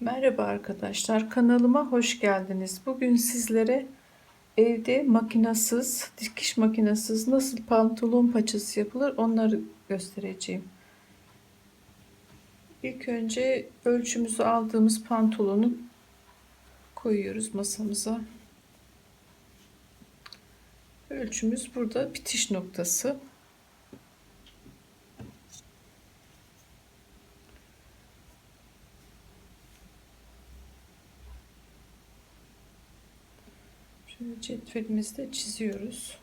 Merhaba arkadaşlar, kanalıma hoş geldiniz. Bugün sizlere evde makinasız, dikiş makinasız nasıl pantolon paçası yapılır onları göstereceğim. İlk önce ölçümüzü aldığımız pantolonu koyuyoruz masamıza. Ölçümüz burada bitiş noktası. Şöyle cetvelimizde çiziyoruz.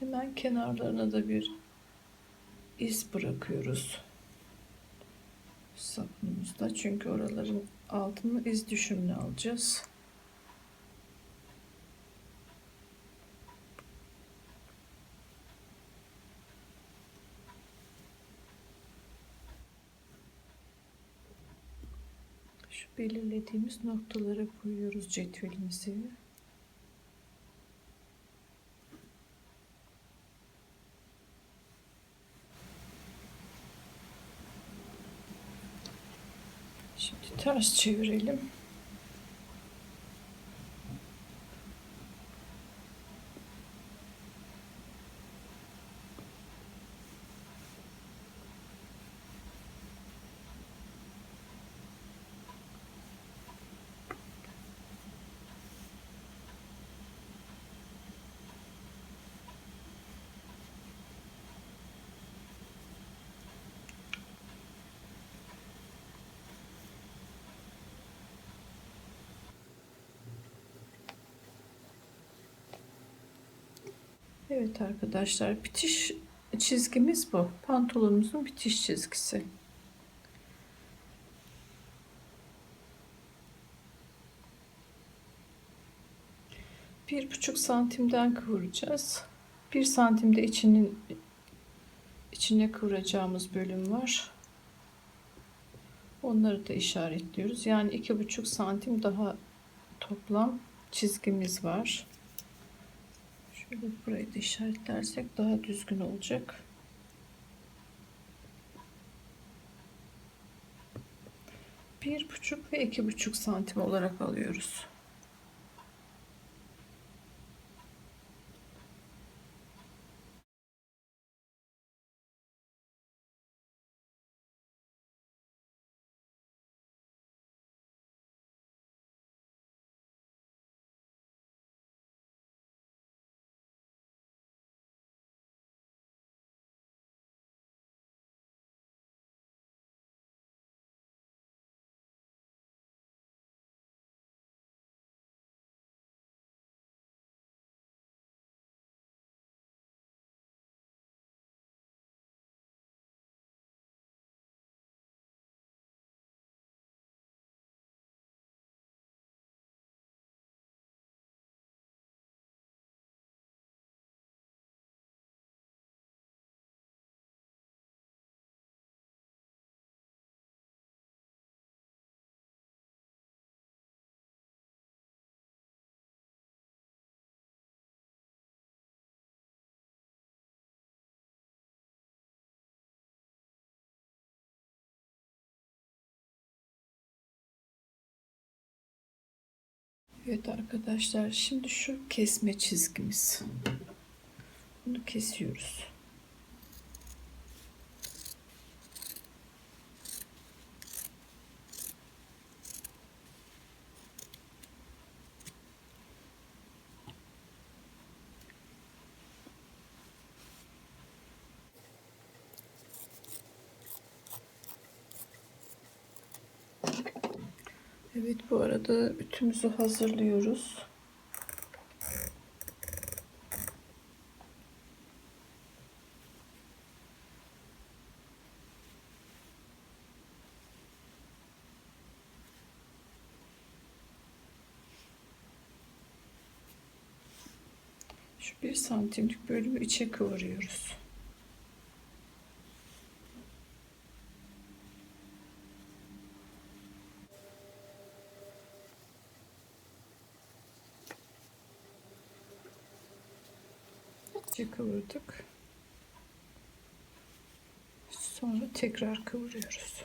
Hemen kenarlarına da bir iz bırakıyoruz. Sapımızda çünkü oraların altını iz düşümünü alacağız. Şu belirlediğimiz noktalara koyuyoruz cetvelimizi. Şimdi ters çevirelim. Evet arkadaşlar bitiş çizgimiz bu. Pantolonumuzun bitiş çizgisi. Bir buçuk santimden kıvıracağız. Bir santimde içinin içine kıvıracağımız bölüm var. Onları da işaretliyoruz. Yani iki buçuk santim daha toplam çizgimiz var. Şöyle burayı da işaretlersek daha düzgün olacak. Bir buçuk ve iki buçuk santim olarak alıyoruz. Evet arkadaşlar şimdi şu kesme çizgimiz. Bunu kesiyoruz. Evet bu arada ütümüzü hazırlıyoruz. Şu bir santimlik bölümü içe kıvırıyoruz. Kıvırdık. Sonra tekrar kıvırıyoruz.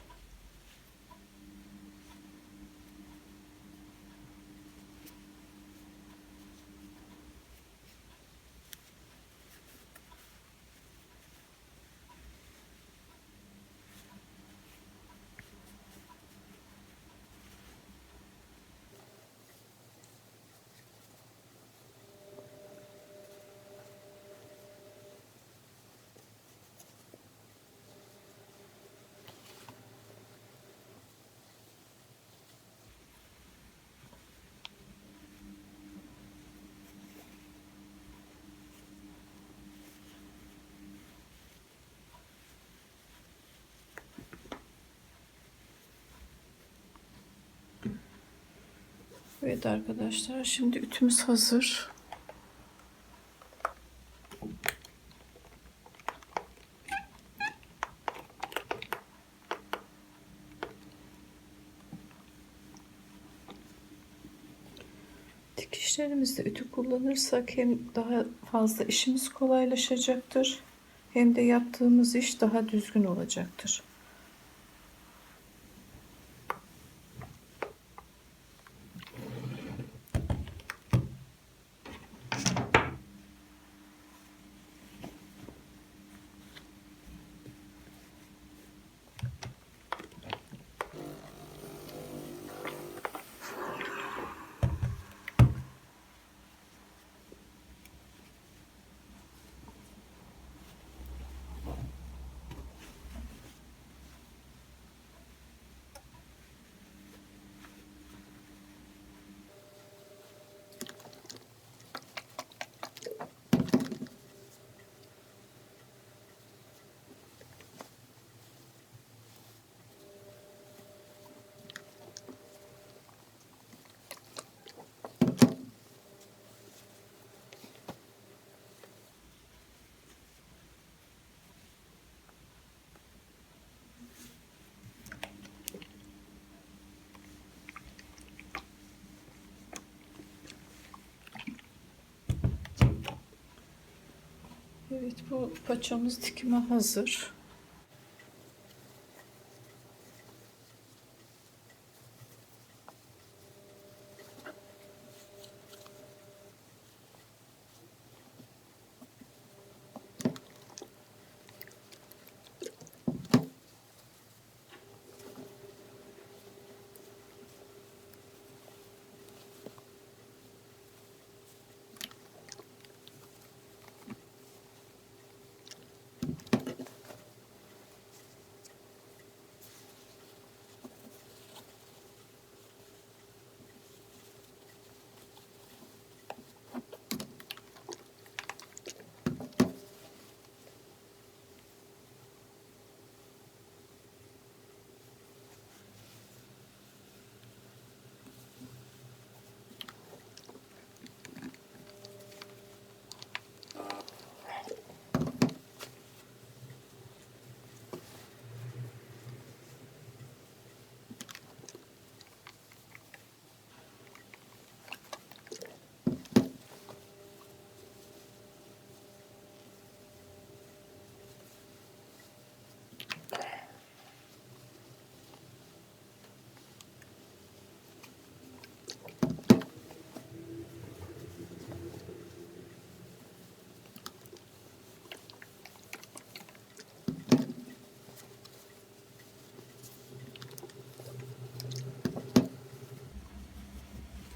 Evet arkadaşlar şimdi ütümüz hazır. Dikişlerimizde ütü kullanırsak hem daha fazla işimiz kolaylaşacaktır hem de yaptığımız iş daha düzgün olacaktır. Evet bu paçamız dikime hazır.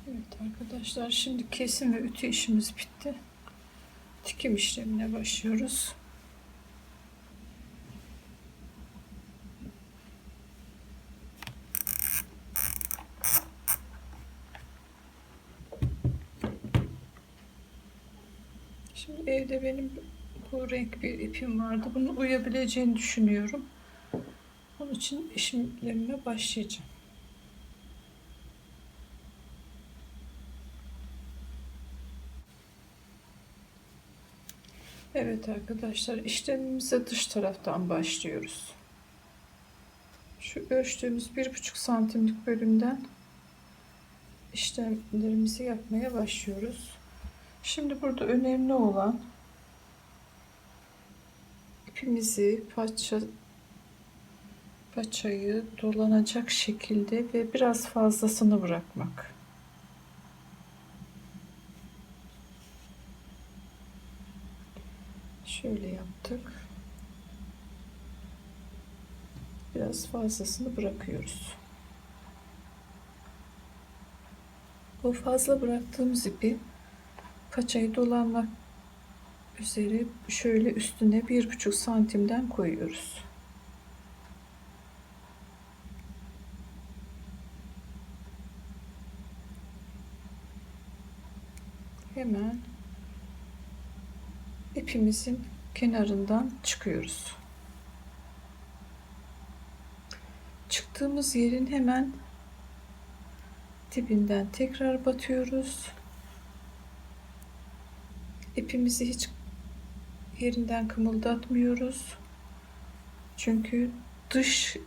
Evet arkadaşlar şimdi kesim ve ütü işimiz bitti. Dikim işlemine başlıyoruz. Şimdi evde benim bu renk bir ipim vardı. Bunun uyabileceğini düşünüyorum. Onun için işlemime başlayacağım. Evet arkadaşlar işlemimize dış taraftan başlıyoruz. Şu ölçtüğümüz bir buçuk santimlik bölümden işlemlerimizi yapmaya başlıyoruz. Şimdi burada önemli olan ipimizi paça paçayı dolanacak şekilde ve biraz fazlasını bırakmak. Şöyle yaptık. Biraz fazlasını bırakıyoruz. Bu fazla bıraktığımız ipi paçayı dolanmak üzere şöyle üstüne bir buçuk santimden koyuyoruz. Hemen ipimizin kenarından çıkıyoruz. Çıktığımız yerin hemen dibinden tekrar batıyoruz. İpimizi hiç yerinden kımıldatmıyoruz. Çünkü dış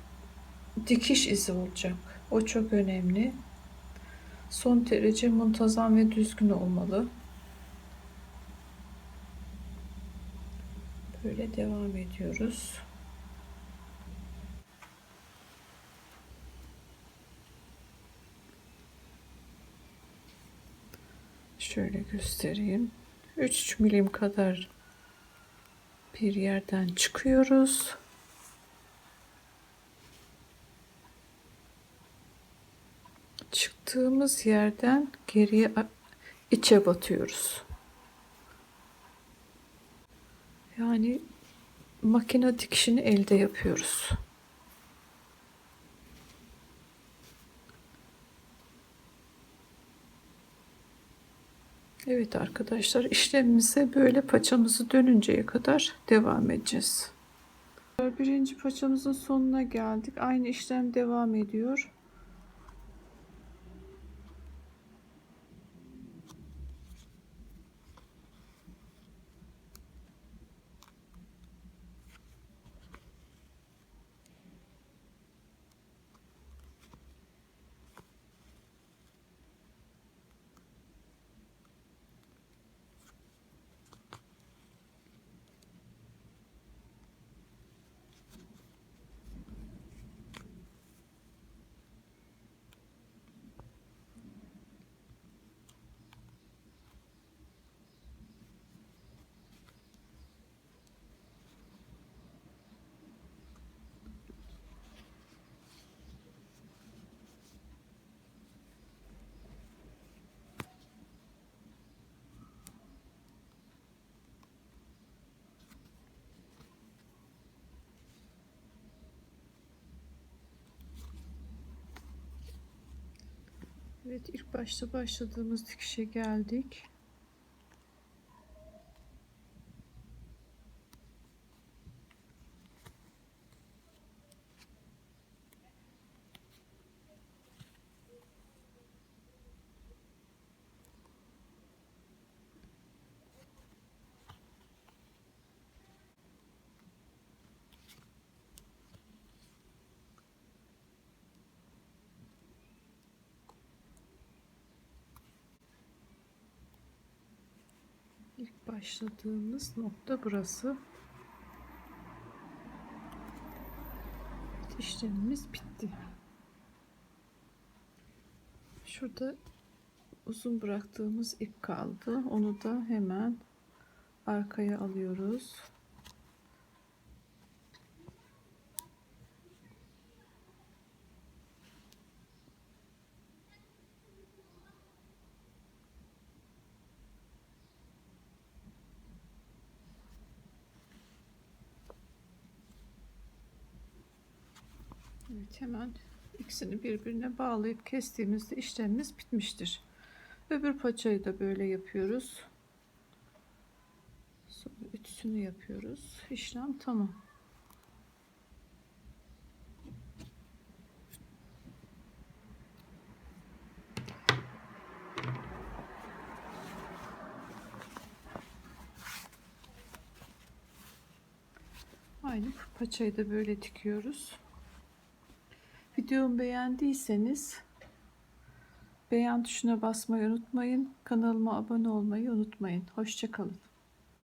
dikiş izi olacak. O çok önemli. Son derece muntazam ve düzgün olmalı. Böyle devam ediyoruz. Şöyle göstereyim. 3 milim kadar bir yerden çıkıyoruz. Çıktığımız yerden geriye içe batıyoruz. Yani makine dikişini elde yapıyoruz. Evet arkadaşlar işlemimize böyle paçamızı dönünceye kadar devam edeceğiz. Birinci paçamızın sonuna geldik. Aynı işlem devam ediyor. Evet ilk başta başladığımız dikişe geldik. İlk başladığımız nokta burası. İşlemimiz bitti. Şurada uzun bıraktığımız ip kaldı. Onu da hemen arkaya alıyoruz. Evet hemen ikisini birbirine bağlayıp kestiğimizde işlemimiz bitmiştir. Öbür paçayı da böyle yapıyoruz. Sonra ütüsünü yapıyoruz. İşlem tamam. Aynı paçayı da böyle dikiyoruz. Videomu beğendiyseniz beğen tuşuna basmayı unutmayın. Kanalıma abone olmayı unutmayın. Hoşçakalın.